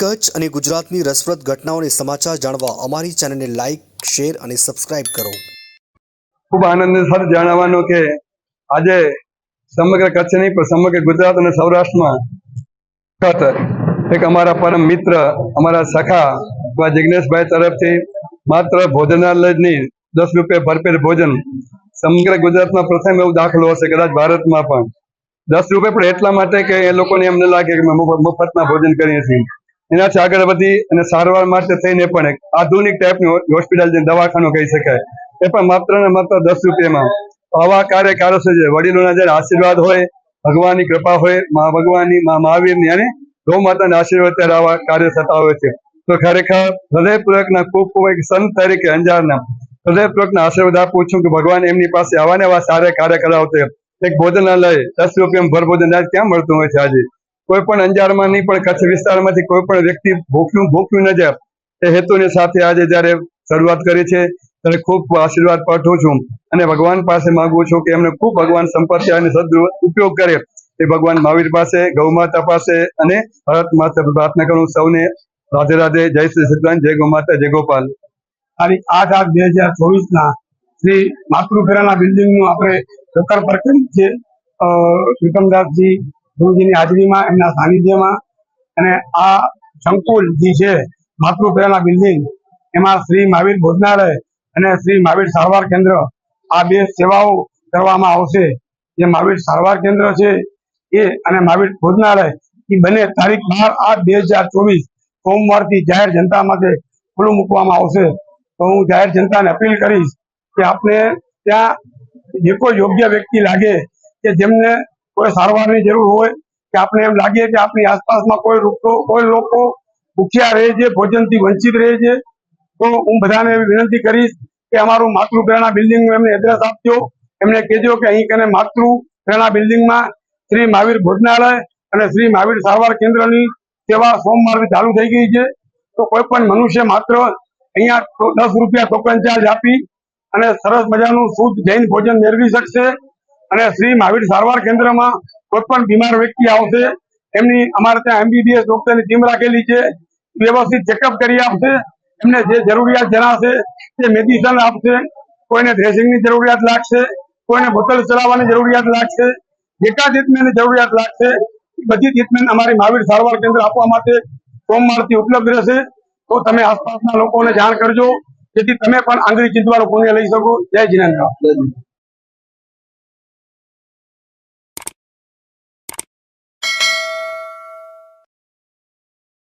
કચ્છ અને ગુજરાતની રસપ્રદ ઘટનાઓને સમાચાર જાણવા અમારી ચેનલને લાઇક શેર અને સબસ્ક્રાઇબ કરો. ખૂબ આનંદ સાથે જણાવવાનું કે આજે સમગ્ર કચ્છ નહીં, પણ સમગ્ર ગુજરાત અને સૌરાષ્ટ્રમાં એક અમારા પરમ મિત્ર, અમારા સખા એવા જિજ્ઞેશભાઈ તરફથી માત્ર ભોજનાલયની દસ રૂપિયા ભરપેર ભોજન સમગ્ર ગુજરાતમાં પ્રથમ એવો દાખલો હશે, કદાચ ભારતમાં પણ. દસ રૂપિયા પણ એટલા માટે કે એ લોકોને એમને લાગે કે મફતમાં ભોજન કરીએ છીએ. એનાથી આગળ વધી અને સારવાર માટે થઈને પણ એક આધુનિક ટાઈપની હોસ્પિટલ જે દવાખાનું કહી શકાય, એ પણ માત્ર ને માત્ર દસ રૂપિયામાં. આવા કાર્ય કાર્યો છે જે વડીલોના જયારે આશીર્વાદ હોય, ભગવાનની કૃપા હોય, મા ભગવાનની, મા મહાવીરની, અને ગૌ માતાના આશીર્વાદ ત્યારે આવા કાર્ય થતા હોય છે. તો ખરેખર હૃદયપૂર્વકના ખૂબ ખૂબ એક સંત તરીકે અંજારના હૃદયપૂર્વકના આશીર્વાદ આપું છું કે ભગવાન એમની પાસે આવા ને આવા સારા કાર્ય કરાવતે એક ભોજનાલય, દસ રૂપિયામાં ભર ભોજન ક્યાં મળતું હોય છે આજે. કોઈ પણ અંજારમાં નહીં, પણ કચ્છ વિસ્તારમાંથી કોઈ પણ વ્યક્તિ ભૂખ્યું ભૂખ્યું ન એ હેતુની સાથે આજે જ્યારે શરૂઆત કરી છે, ત્યારે ખૂબ આશીર્વાદ પાઠવું છું અને ભગવાન પાસે માંગુ છું કે એમને ખૂબ ભગવાન સંપત્તિ અને સદ ઉપયોગ કરે. એ ભગવાન મહાવીર પાસે, ગૌ માતા પાસે અને ભારત માતા પ્રાર્થના કરું સૌને રાધે રાધે, જય શ્રી સત્યનારાયણ જય ગૌ માતા, જય ગોપાલ. તારીખ આઠ આઠ બે હજાર ચોવીસ ના શ્રી માતૃફેરાના બિલ્ડિંગનું આપણે લોકાર્પણ કર્યું છે. વિક્રમદાસજી ગુરુજીની હાજરીમાં, એમના સાનિધ્યમાં અને આ સંકુલ જે છે માતૃફેરાના બિલ્ડિંગ, એમાં શ્રી મહાવીર ભોજનાલય અને શ્રી મહાવીર સારવાર કેન્દ્ર, આ બે સેવાઓ કરવામાં આવશે. જે મહાવીર સારવાર કેન્દ્ર છે, એ અને મહાવીર ભોજનાલય, એ બંને તારીખ બાર આઠ બે હજાર ચોવીસ, સોમવારથી જાહેર જનતા માટે ખુલ્લું મૂકવામાં આવશે. તો હું જાહેર જનતાને અપીલ કરીશ કે આપણે ત્યાં જે કોઈ યોગ્ય વ્યક્તિ લાગે કે જેમને કોઈ સારવારની જરૂર હોય કે આપણે એમ લાગે કે આપણી આસપાસમાં કોઈ રૂપો કોઈ લોકો ભૂખ્યા રહે છે, ભોજનથી વંચિત રહે છે, તો હું બધાને વિનંતી કરીશ કે અમારું માતૃ પ્રેરણા બિલ્ડિંગનું એમને એડ્રેસ આપજો. એમને કહેજો કે અહીં કને માતૃ પ્રેરણા બિલ્ડિંગમાં શ્રી મહાવીર ભોજનાલય અને શ્રી મહાવીર સારવાર કેન્દ્રની સેવા સોમવારથી ચાલુ થઈ ગઈ છે. તો કોઈ પણ મનુષ્ય માત્ર અહીંયા દસ રૂપિયા ટોકન ચાર્જ આપી અને સરસ મજાનું શુદ્ધ જૈન ભોજન મેળવી શકશે. અને શ્રી મહાવીર સારવાર કેન્દ્રમાં કોઈ પણ બીમાર વ્યક્તિ આવશે, એમની અમારે ત્યાં એમબીબીએસ ડોક્ટરની ટીમ રાખેલી છે, વ્યવસ્થિત ચેકઅપ કરી આપશે, એમને જે જરૂરિયાત જણાશે તે મેડિસિન આપશે, કોઈને ડ્રેસિંગની જરૂરિયાત લાગશે, કોઈને બોટલ ચલાવવાની જરૂરિયાત લાગશે, જેટલા ટ્રીટમેન્ટની જરૂરિયાત લાગશે બધી ટ્રીટમેન્ટ અમારી મહાવીર સારવાર કેન્દ્ર આપવા માટે સોમવારથી ઉપલબ્ધ રહેશે. તો તમે આસપાસના લોકોને જાણ કરજો, જેથી તમે પણ આંગળી ચીંધવાનું પુણ્ય લઈ શકો. જય જીનેન્દ્ર.